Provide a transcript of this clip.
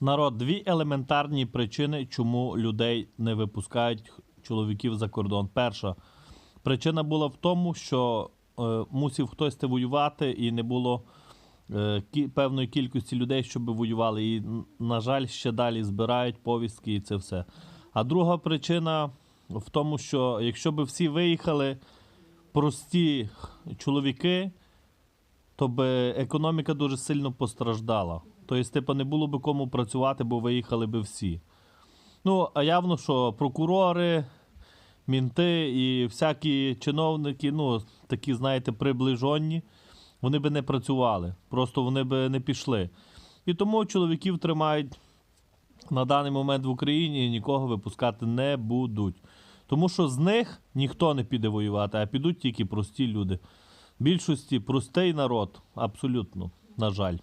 Народ, дві елементарні причини, чому людей не випускають чоловіків за кордон. Перша причина була в тому, що е, мусив хтось те воювати, і не було е, кі- певної кількості людей, щоб воювали. І, на жаль, ще далі збирають повістки і це все. А друга причина в тому, що якщо б всі виїхали, прості чоловіки, то би економіка дуже сильно постраждала. Тобто, типу, не було би кому працювати, бо виїхали би всі. Ну, а явно, що прокурори, мінти і всякі чиновники, ну, такі, знаєте, приближені, вони би не працювали. Просто вони би не пішли. І тому чоловіків тримають на даний момент в Україні і нікого випускати не будуть. Тому що з них ніхто не піде воювати, а підуть тільки прості люди. Більшості простий народ, абсолютно, на жаль.